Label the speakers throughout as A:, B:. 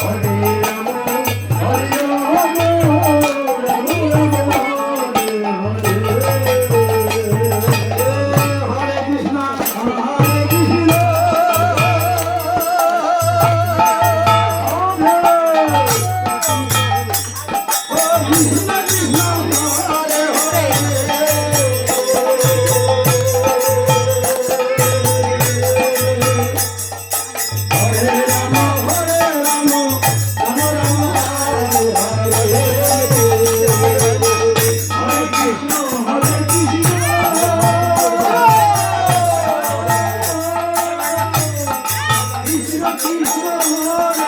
A: 宝贝。
B: পাখি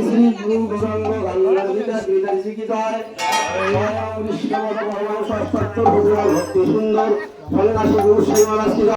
B: শ্রী গুরু গৌরাঙ্গ গঙ্গাধিকা গীতা শিক্ষিতায় ভক্তি সুন্দর সন্ন্যাসী গুরু শ্রীমালা